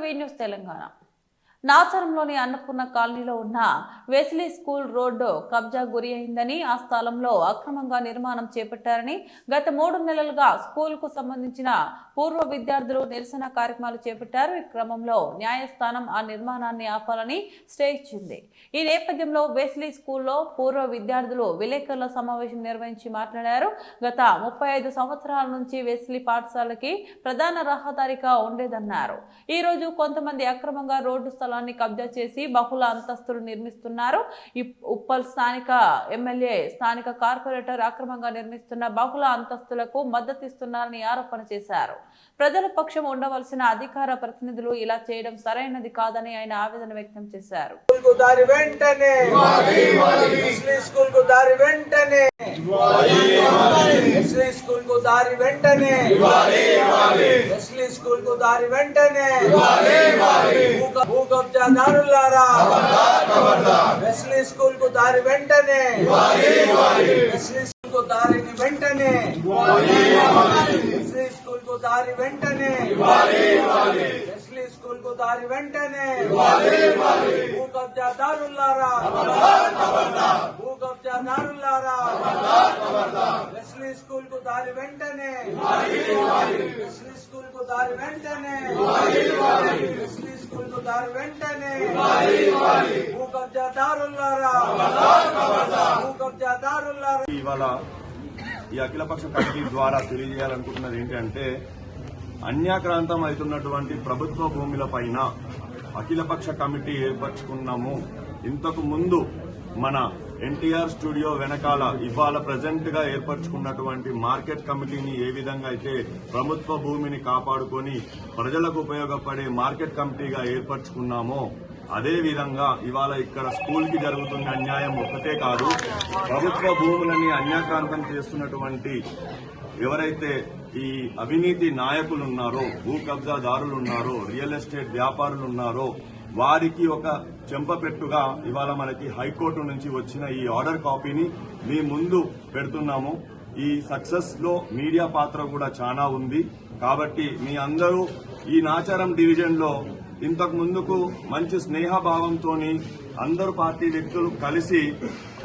వి news Telangana నాచారంలోని అన్నపూర్ణ కాలనీలో ఉన్న వెస్లీ స్కూల్ రోడ్డు కబ్జా గురి అయిందని ఆ స్థలంలో అక్రమంగా నిర్మాణం చేపట్టారని గత మూడు నెలలుగా స్కూల్కు సంబంధించిన పూర్వ విద్యార్థులు నిరసన కార్యక్రమాలు చేపట్టారు. ఈ క్రమంలో న్యాయస్థానం ఆ నిర్మాణాన్ని ఆపాలని స్టే ఇచ్చింది. ఈ నేపథ్యంలో వెస్లీ స్కూల్లో పూర్వ విద్యార్థులు విలేకరుల సమావేశం నిర్వహించి మాట్లాడారు. గత ముప్పై ఐదు సంవత్సరాల నుంచి వెస్లీ పాఠశాలకి ప్రధాన రహదారిగా ఉండేదన్నారు. ఈ రోజు కొంతమంది అక్రమంగా రోడ్డు స్థలాన్ని కబ్జా చేసి బహుళ అంతస్తులు నిర్మిస్తున్నారు. ఉప్పల్ స్థానిక ఎమ్మెల్యే స్థానిక కార్పొరేటర్ అక్రమంగా నిర్మిస్తున్న బహుళ అంతస్తులకు మద్దతిస్తున్నారని ఆరోపణ చేశారు. ప్రజల పక్షం ఉండవలసిన అధికార ప్రతినిధులు ఇలా చేయడం సరైనది కాదని ఆయన ఆవేదన వ్యక్తం చేశారు. స్కూల్కు దారి వెంటనే! స్కూల్కు దారి వెంటనే! స్కూల్కు దారి వెంటనే ఎస్లీ స్కూల్కు దారి వెంటనే భూ- భూ కబ్జాదారులారా ఎస్లీ స్కూల్కు దారి వెంటనే ఎస్లీ స్కూల్కు దారిని వెంటనే ఎస్లీ స్కూల్కు దారి వెంటనే ఎస్లీ స్కూల్కు దారి వెంటనే భూ కబ్జాదారులారా భూ కబ్జాదారులారా వెస్లీ స్కూల్కు దారి వెంటనే వెస్లీ స్కూల్కు దారి వెంటనే వెస్లీ దారి వెంటనే. భూ కబ్జాదారులారా భూ కబ్జాదారులారా ఇవాళ ఈ అఖిలపక్ష కమిటీ ద్వారా తెలియజేయాలనుకుంటున్నది ఏంటంటే అన్యాక్రాంతం అవుతున్నటువంటి ప్రభుత్వ భూముల పైన అఖిలపక్ష కమిటీ ఏర్పరచుకున్నాము. ఇంతకు ముందు మన ఎన్టీఆర్ స్టూడియో వెనకాల ఇవాళ ప్రజెంట్గా ఏర్పరచుకున్నటువంటి మార్కెట్ కమిటీని ఏ విధంగా అయితే ప్రభుత్వ భూమిని కాపాడుకొని ప్రజలకు ఉపయోగపడే మార్కెట్ కమిటీగా ఏర్పరచుకున్నామో అదే విధంగా ఇవాళ ఇక్కడ స్కూల్కి జరుగుతున్న అన్యాయం ఒక్కటే కాదు ప్రభుత్వ భూములని అన్యాక్రాంతం చేస్తున్నటువంటి ఎవరైతే ఈ అవినీతి నాయకులు ఉన్నారో భూ కబ్జాదారులు ఉన్నారో రియల్ ఎస్టేట్ వ్యాపారులు ఉన్నారో వారికి ఒక చెంపపెట్టుగా ఇవాళ మనకి హైకోర్టు నుంచి వచ్చిన ఈ ఆర్డర్ కాపీని మీ ముందు పెడుతున్నాము. ఈ సక్సెస్లో మీడియా పాత్ర కూడా చాలా ఉంది. కాబట్టి మీ అందరూ ఈ నాచారం డివిజన్లో ఇంతకు ముందుకు మంచి స్నేహభావంతో అందరు పార్టీ వ్యక్తులు కలిసి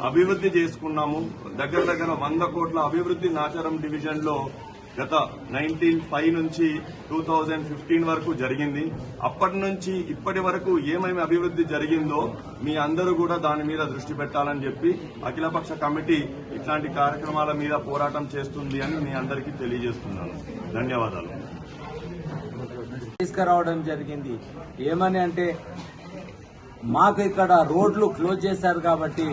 అభివృద్ధి చేసుకున్నాము. దగ్గర దగ్గర వంద కోట్ల అభివృద్ధి నాచారం డివిజన్లో గత నైన్టీన్ ఫైవ్ నుంచి టూ థౌజండ్ ఫిఫ్టీన్ వరకు జరిగింది. అప్పటి నుంచి ఇప్పటి వరకు ఏమేమి అభివృద్ధి జరిగిందో మీ అందరూ కూడా దాని మీద దృష్టి పెట్టాలని చెప్పి అఖిలపక్ష కమిటీ ఇట్లాంటి కార్యక్రమాల మీద పోరాటం చేస్తుంది అని మీ అందరికీ తెలియజేస్తున్నాను. ధన్యవాదాలు. తీసుకురావడం జరిగింది. ఏమని అంటే మాకు ఇక్కడ రోడ్లు క్లోజ్ చేశారు కాబట్టి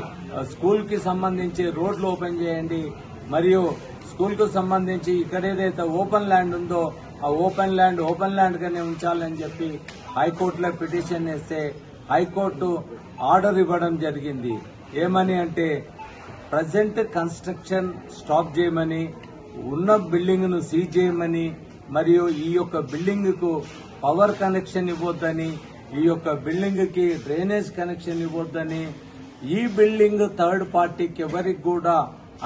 స్కూల్కి సంబంధించి రోడ్లు ఓపెన్ చేయండి మరియు స్కూల్కు సంబంధించి ఇక్కడ ఏదైతే ఓపెన్ ల్యాండ్ ఉందో ఆ ఓపెన్ ల్యాండ్ ఓపెన్ ల్యాండ్ గానే ఉంచాలని చెప్పి హైకోర్టులో పిటిషన్ వేస్తే హైకోర్టు ఆర్డర్ ఇవ్వడం జరిగింది. ఏమని అంటే ప్రజెంట్ కన్స్ట్రక్షన్ స్టాప్ చేయమని ఉన్న బిల్డింగ్ను సీజ్ చేయమని మరియు ఈ యొక్క బిల్డింగ్కు పవర్ కనెక్షన్ ఇవ్వొద్దని ఈ యొక్క బిల్డింగ్కి డ్రైనేజ్ కనెక్షన్ ఇవ్వొద్దని ఈ బిల్డింగ్ థర్డ్ పార్టీకి ఎవరికి కూడా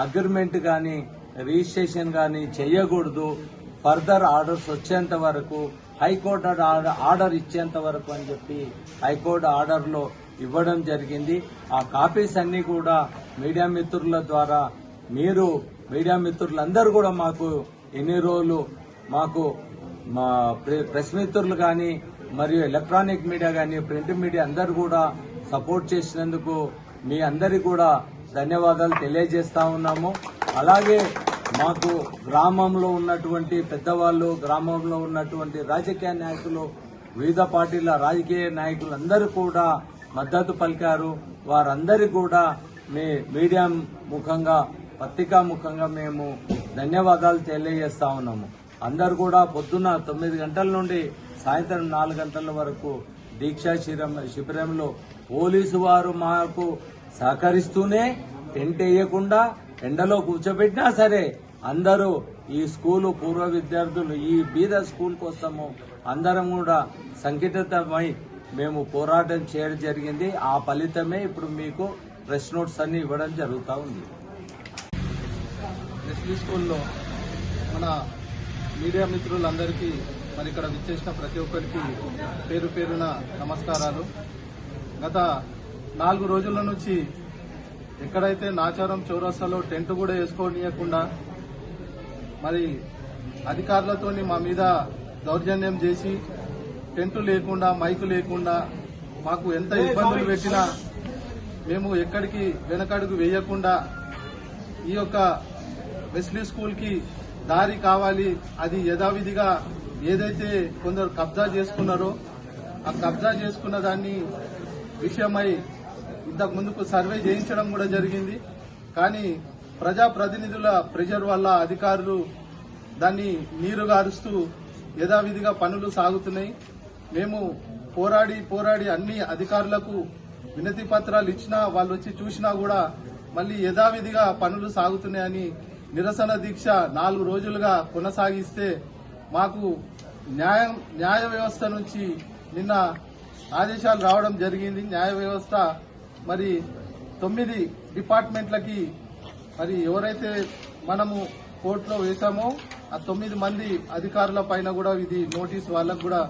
అగ్రిమెంట్ కానీ రిజిస్ట్రేషన్ కానీ చేయకూడదు ఫర్దర్ ఆర్డర్స్ వచ్చేంత వరకు హైకోర్టు ఆర్డర్- ఆర్డర్ ఇచ్చేంత వరకు అని చెప్పి హైకోర్టు ఆర్డర్లో ఇవ్వడం జరిగింది. ఆ కాపీస్ అన్ని కూడా మీడియా మిత్రుల ద్వారా మీరు మీడియా మిత్రులందరూ కూడా మాకు ఎన్ని రోజులు మాకు మా ప్రెస్ మిత్రులు కానీ మరియు ఎలక్ట్రానిక్ మీడియా కానీ ప్రింట్ మీడియా అందరు కూడా సపోర్ట్ చేసినందుకు మీ అందరికి కూడా ధన్యవాదాలు తెలియజేస్తా ఉన్నాము. అలాగే మాకు గ్రామంలో ఉన్నటువంటి పెద్దవాళ్ళు గ్రామంలో ఉన్నటువంటి రాజకీయ నాయకులు వివిధ పార్టీల రాజకీయ నాయకులందరూ కూడా మద్దతు పలికారు. వారందరికీ కూడా మీ మీడియా ముఖంగా పత్రికా ముఖంగా మేము ధన్యవాదాలు తెలియజేస్తా ఉన్నాము. అందరు కూడా పొద్దున్న తొమ్మిది గంటల నుండి సాయంత్రం నాలుగు గంటల వరకు దీక్షా శిబిరం శిబిరంలో పోలీసు వారు మాకు సహకరిస్తూనే టెంట్ వేయకుండా ఎండలో కూర్చోబెట్టినా సరే అందరూ ఈ స్కూలు పూర్వ విద్యార్థులు ఈ బీద స్కూల్ కోసము అందరం కూడా సంఘటితమై మేము పోరాటం చేయడం జరిగింది. ఆ ఫలితమే ఇప్పుడు మీకు ప్రెస్ నోట్స్ అన్ని ఇవ్వడం జరుగుతూ ఉంది. ఎస్బీ స్కూల్లో మన మీడియా మిత్రులందరికీ మరి ఇక్కడ విచ్చేసిన ప్రతి ఒక్కరికి పేరు పేరున నమస్కారాలు. గత నాలుగు రోజుల నుంచి ఎక్కడైతే నాచారం చౌరస్తాలో టెంట్ కూడా వేసుకోనియకుండా మరి అధికారులతోని మా మీద దౌర్జన్యం చేసి టెంటు లేకుండా మైకు లేకుండా మాకు ఎంత ఇబ్బందులు పెట్టినా మేము ఎక్కడికి వెనకడుగు వేయకుండా ఈ యొక్క వెస్లీ స్కూల్కి దారి కావాలి. అది యథావిధిగా ఏదైతే కొందరు కబ్జా చేసుకున్నారో ఆ కబ్జా చేసుకున్న దాన్ని విషయమై ఇంతకు ముందుకు సర్వే చేయించడం కూడా జరిగింది. కానీ ప్రజాప్రతినిధుల ప్రెషర్ వల్ల అధికారులు దాన్ని నీరుగారుస్తూ యథావిధిగా పనులు సాగుతున్నాయి. మేము పోరాడి పోరాడి అన్ని అధికారులకు వినతి పత్రాలు ఇచ్చినా వాళ్ళు వచ్చి చూసినా కూడా మళ్ళీ యథావిధిగా పనులు సాగుతున్నాయని నిరసన దీక్ష నాలుగు రోజులుగా కొనసాగిస్తే మాకు న్యాయం న్యాయ వ్యవస్థ నుంచి నిన్న ఆదేశాలు రావడం జరిగింది. న్యాయ వ్యవస్థ మరి తొమ్మిది డిపార్ట్మెంట్లకి మరి ఎవరైతే మనము కోర్టులో వేశామో ఆ తొమ్మిది మంది అధికారుల పైన కూడా ఇది నోటీస్ వాళ్ళకు కూడా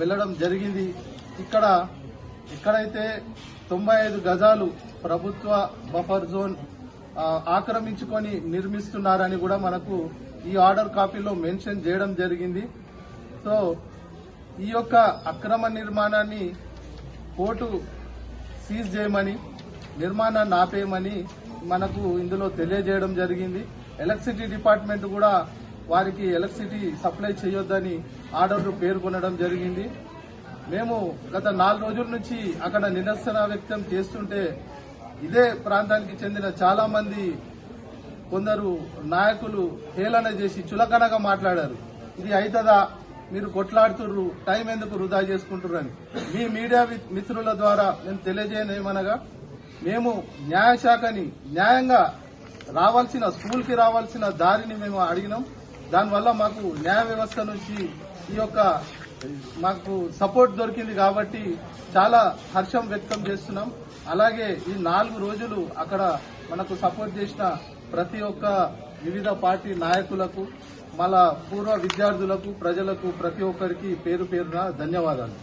వెళ్ళడం జరిగింది. ఇక్కడ ఎక్కడైతే తొంభై ఐదు గజాలు ప్రభుత్వ బఫర్ జోన్ ఆక్రమించుకొని నిర్మిస్తున్నారని కూడా మనకు ఈ ఆర్డర్ కాపీలో మెన్షన్ చేయడం జరిగింది. సో ఈ యొక్క అక్రమ నిర్మాణాన్ని కోర్టు సీజ్ చేయమని నిర్మాణాన్ని ఆపేయమని మనకు ఇందులో తెలియజేయడం జరిగింది. ఎలక్ట్రిసిటీ డిపార్ట్మెంట్ కూడా వారికి ఎలక్ట్రిసిటీ సప్లై చేయొద్దని ఆర్డర్లు పేర్కొనడం జరిగింది. మేము గత నాలుగు రోజుల నుంచి అక్కడ నిరసన వ్యక్తం చేస్తుంటే ఇదే ప్రాంతానికి చెందిన చాలా మంది కొందరు నాయకులు హేళన చేసి చులకనగా మాట్లాడారు. ఇది అవుతుందా? మీరు కొట్లాడుతుర్రు టైం ఎందుకు వృధా చేసుకుంటుర్రు అని. మీ మీడియా మిత్రుల ద్వారా మేము తెలియజేయనేమనగా మేము న్యాయశాఖని న్యాయంగా రావాల్సిన స్కూల్కి రావాల్సిన దారిని మేము అడిగినాం. దానివల్ల మాకు న్యాయ వ్యవస్థ నుంచి ఈ యొక్క మాకు సపోర్ట్ దొరికింది కాబట్టి చాలా హర్షం వ్యక్తం చేస్తున్నాం. అలాగే ఈ నాలుగు రోజులు అక్కడ మనకు సపోర్ట్ చేసిన ప్రతి ఒక్క వివిధ పార్టీ నాయకులకు మళ్ళా పూర్వ విద్యార్థులకు ప్రజలకు ప్రతి ఒక్కరికి పేరు పేరున ధన్యవాదాలు.